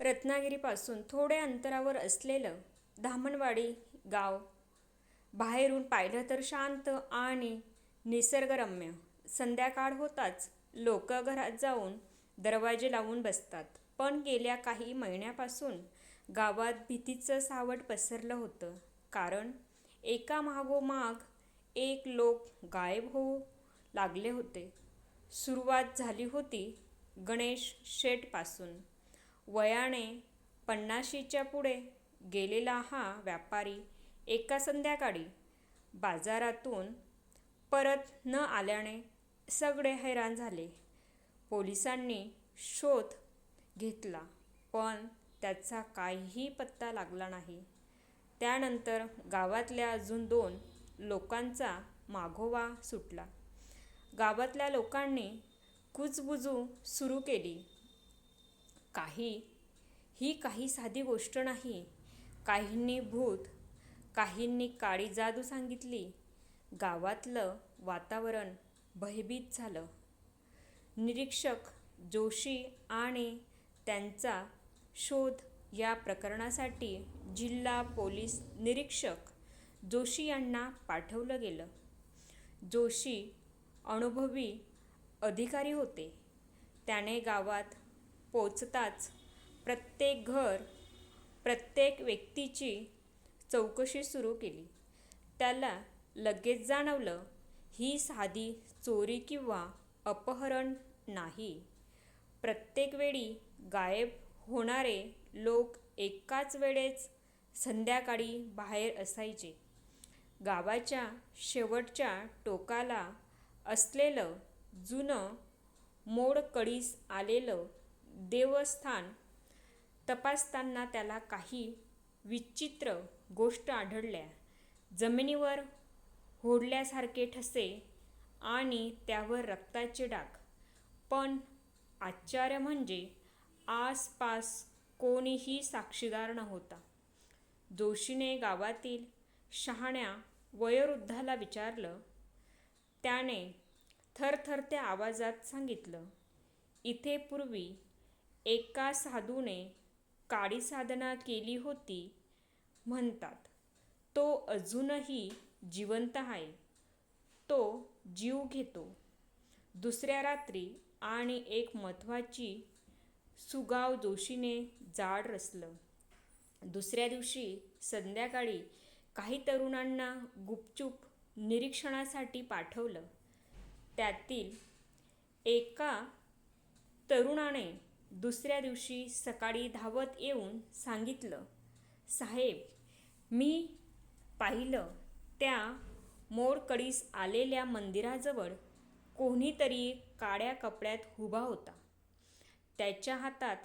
रत्नागिरीपासून थोड्या अंतरावर असलेलं धामणवाडी गाव. बाहेरून पाहिलं तर शांत आणि निसर्गरम्य. संध्याकाळ होताच लोक घरात जाऊन दरवाजे लावून बसतात. पण गेल्या काही महिन्यापासून गावात भीतीचं सावट पसरलं होतं. कारण एका मागोमाग एक लोक गायब होऊ लागले होते. सुरुवात झाली होती गणेश शेठपासून वयाने पन्नाशीच्या पुढे गेलेला हा व्यापारी एका संध्याकाळी बाजारातून परत न आल्याने सगळे हैराण झाले. पोलिसांनी शोध घेतला पण त्याचा काहीही पत्ता लागला नाही. त्यानंतर गावातल्या अजून दोन लोकांचा मागोवा सुटला. गावातल्या लोकांनी कुजबुजू सुरू केली. काही. ही काही साधी गोष्ट नाही. काहींनी भूत काहींनी काळी जादू सांगितली. गावातलं वातावरण भयभीत झालं. निरीक्षक जोशी आणि त्यांचा शोध या प्रकरणासाठी जिल्हा पोलीस निरीक्षक जोशी यांना पाठवलं गेलं. जोशी अनुभवी अधिकारी होते. त्याने गावात पोचताच प्रत्येक घर प्रत्येक व्यक्तीची चौकशी सुरू केली. त्याला लगेच जाणवलं ही साधी चोरी किंवा अपहरण नाही. प्रत्येक वेळी गायब होणारे लोक एकाच वेळेस संध्याकाळी बाहेर असायचे. गावाच्या शेवटच्या टोकाला असलेलं जुनं मोडकळीस आलेलं देवस्थान तपासताना त्याला काही विचित्र गोष्ट आढळल्या. जमिनीवर होडल्यासारखे ठसे आणि त्यावर रक्ताचे डाग. पण आश्चर्य म्हणजे आसपास कोणीही साक्षीदार नव्हता. जोशीने गावातील शहाण्या वयोवृद्धाला विचारलं. त्याने थरथरत्या आवाजात सांगितलं इथे पूर्वी एका साधूने काळी साधना केली होती म्हणतात तो अजूनही जिवंत आहे तो जीव घेतो. दुसऱ्या रात्री आणि एक महत्त्वाची सुगाव जोशीने जाड रचलं. दुसऱ्या दिवशी संध्याकाळी काही तरुणांना गुपचूप निरीक्षणासाठी पाठवलं. त्यातील एका तरुणाने दुसऱ्या दिवशी सकाळी धावत येऊन सांगितलं साहेब मी पाहिलं त्या मोरकडीस आलेल्या मंदिराजवळ कोणीतरी काळ्या कपड्यात उभा होता. त्याच्या हातात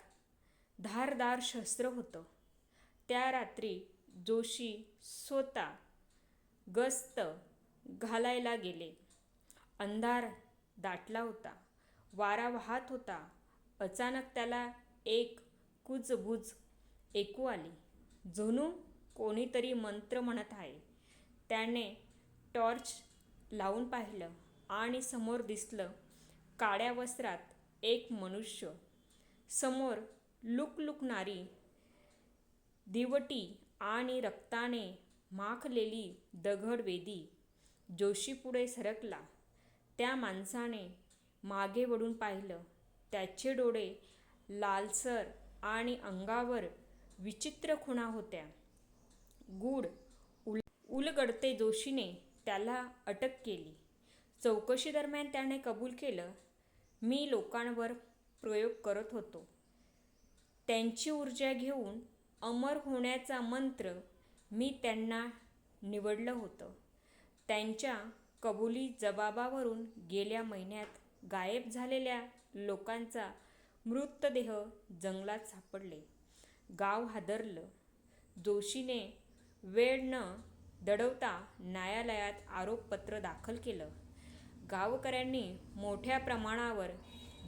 धारदार शस्त्र होतं. त्या रात्री जोशी स्वतः गस्त घालायला गेले. अंधार दाटला होता. वारा वाहत होता. अचानक त्याला एक कुजबुज ऐकू आली. जणू कोणीतरी मंत्र म्हणत आहे. त्याने टॉर्च लावून पाहिलं आणि समोर दिसलं काळ्या वस्त्रात एक मनुष्य. समोर लुकलुकणारी दिवटी आणि रक्ताने माखलेली दगडवेदी जोशी पुढे सरकला. त्या माणसाने मागे वळून पाहिलं. त्याचे डोळे लालसर आणि अंगावर विचित्र खुणा होत्या. गूढ उल उलगडते जोशीने त्याला अटक केली. चौकशीदरम्यान त्याने कबूल केलं मी लोकांवर प्रयोग करत होतो. त्यांची ऊर्जा घेऊन अमर होण्याचा मंत्र मी त्यांना निवडलं होतं. त्यांच्या कबुली जबाबावरून गेल्या महिन्यात गायब झालेल्या लोकांचा मृतदेह जंगलात सापडले. गाव हादरलं. जोशीने वेळ न दडवता न्यायालयात आरोपपत्र दाखल केलं. गावकऱ्यांनी मोठ्या प्रमाणावर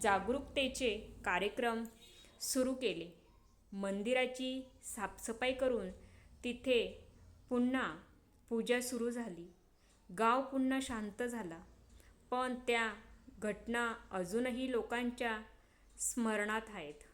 जागरूकतेचे कार्यक्रम सुरू केले. मंदिराची साफसफाई करून तिथे पुन्हा पूजा सुरू झाली. गाव पुन्हा शांत झाला. पण त्या घटना अजूनही लोकांच्या स्मरणात आहेत.